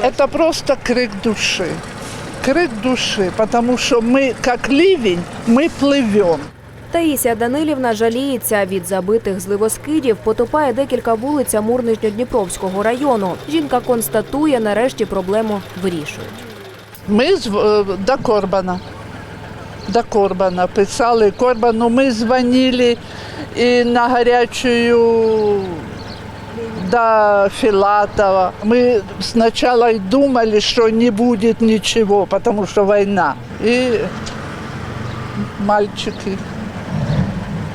Это просто крик души. Крик души, потому что мы, как ливень, мы плывем. Таїсія Данилівна жаліється від забитих зливоскидів, потопає декілька вулиць Амур-Нижньодніпровського району. Жінка констатує, нарешті проблему вирішують. Ми з, е, до Корбана. До Корбана писали Корбану. Ми дзвонили і на гарячую до Филатова. Мы сначала и думали, что не будет ничего, потому что война. И мальчики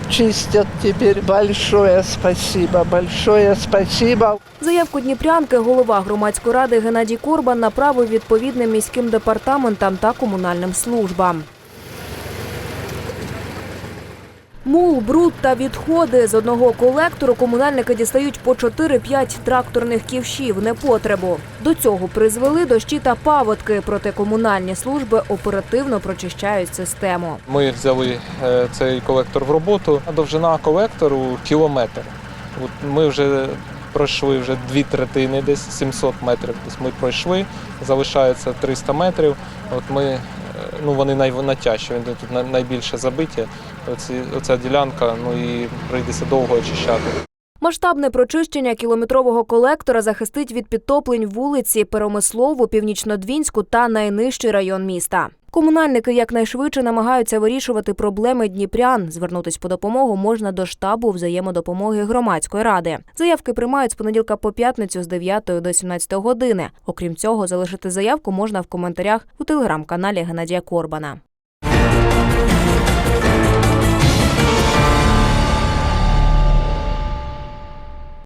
чистят теперь. Большое спасибо, большое спасибо. Заявку Дніпрянки голова громадської ради Геннадій Корбан направив відповідним міським департаментам та комунальним службам. Мул, бруд та відходи з одного колектору комунальники дістають по 4-5 тракторних ківшів непотребу. До цього призвели дощі та паводки, проте комунальні служби оперативно прочищають систему. Ми взяли е, цей колектор в роботу. А Довжина колектору кілометр. Ми вже пройшли вже дві третини, десь 700 метрів. Ми пройшли, залишається 300 метрів. От ми, ну вони най, найтяжчі, вони тут найбільше забиті. Оці, оця ділянка, ну і прийдеться довго очищати. Масштабне прочищення кілометрового колектора захистить від підтоплень вулиці Перемислову, Північнодвінську та найнижчий район міста. Комунальники якнайшвидше намагаються вирішувати проблеми дніпрян. Звернутись по допомогу можна до штабу взаємодопомоги громадської ради. Заявки приймають з понеділка по п'ятницю з 9 до 17 години. Окрім цього, залишити заявку можна в коментарях у телеграм-каналі Геннадія Корбана.